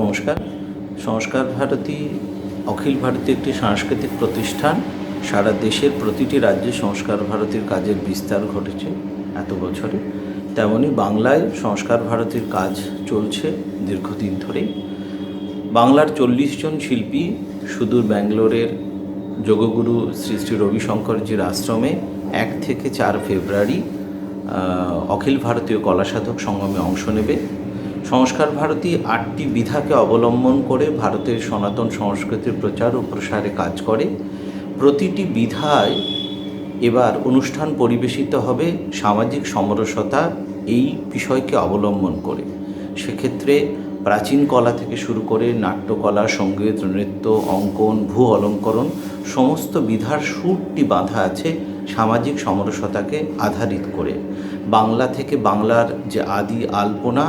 নমস্কার। সংস্কার ভারতী, অখিল ভারতী একটি সাংস্কৃতিক প্রতিষ্ঠান। সারা দেশের প্রতিটি রাজ্যে সংস্কার ভারতীর কাজের বিস্তার ঘটেছে এত বছরে। তেমনি বাংলায় সংস্কার ভারতীর কাজ চলছে দীর্ঘদিন ধরেই। বাংলার চল্লিশ জন শিল্পী সুদূর ব্যাঙ্গালোরের যোগগুরু শ্রী শ্রী রবিশঙ্করজির আশ্রমে এক থেকে চার ফেব্রুয়ারি অখিল ভারতীয় কলা সাধক সঙ্গমে অংশ নেবে। সংস্কার ভারতী আটটি বিধাকে অবলম্বন করে ভারতের সনাতন সংস্কৃতির প্রচার ও প্রসারে কাজ করে। প্রতিটি বিধায় এবার অনুষ্ঠান পরিবেশিত হবে সামাজিক সমরসতা এই বিষয়কে অবলম্বন করে। সেক্ষেত্রে প্রাচীন কলা থেকে শুরু করে নাট্যকলা, সংগীত, নৃত্য, অঙ্কন, ভূ অলঙ্করণ সমস্ত বিধার সুরটি বাঁধা আছে সামাজিক সমরসতাকে আধারিত করে। বাংলা থেকে বাংলার যে আদি আলপনা,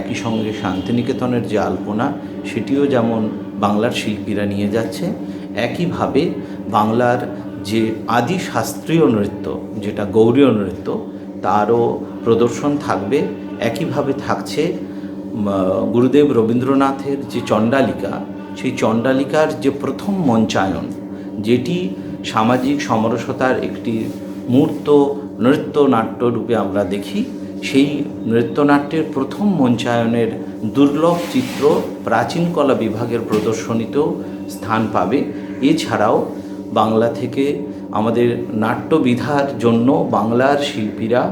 একই সঙ্গে শান্তিনিকেতনের যে আলপনা, সেটিও যেমন বাংলার শিল্পীরা নিয়ে যাচ্ছে, একইভাবে বাংলার যে আদি শাস্ত্রীয় নৃত্য, যেটা গৌরীয় নৃত্য, তারও প্রদর্শন থাকবে। একইভাবে থাকছে গুরুদেব রবীন্দ্রনাথের যে চণ্ডালিকা, সেই চণ্ডালিকার যে প্রথম মঞ্চায়ন, যেটি সামাজিক সমরসতার একটি মূর্ত নৃত্য নাট্য রূপে আমরা দেখি, সেই নৃত্যনাট্যের প্রথম মঞ্চায়নের দুর্লভ চিত্র প্রাচীন কলা বিভাগের প্রদর্শনীতেও স্থান পাবে। এছাড়াও বাংলা থেকে আমাদের নাট্যবিধার জন্য বাংলার শিল্পীরা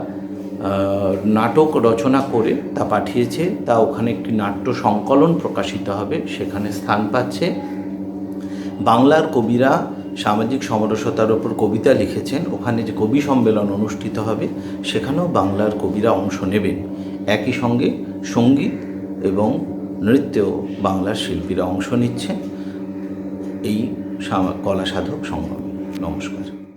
নাটক রচনা করে তা পাঠিয়েছে। তা ওখানে একটি নাট্য সংকলন প্রকাশিত হবে, সেখানে স্থান পাচ্ছে। বাংলার কবিরা সামাজিক সমরসতার ওপর কবিতা লিখেছেন। ওখানে যে কবি সম্মেলন অনুষ্ঠিত হবে, সেখানেও বাংলার কবিরা অংশ নেবেন। একই সঙ্গে সংগীত এবং নৃত্যেও বাংলার শিল্পীরা অংশ নিচ্ছেন। এই কলা সাধক সংগ্রামে নমস্কার।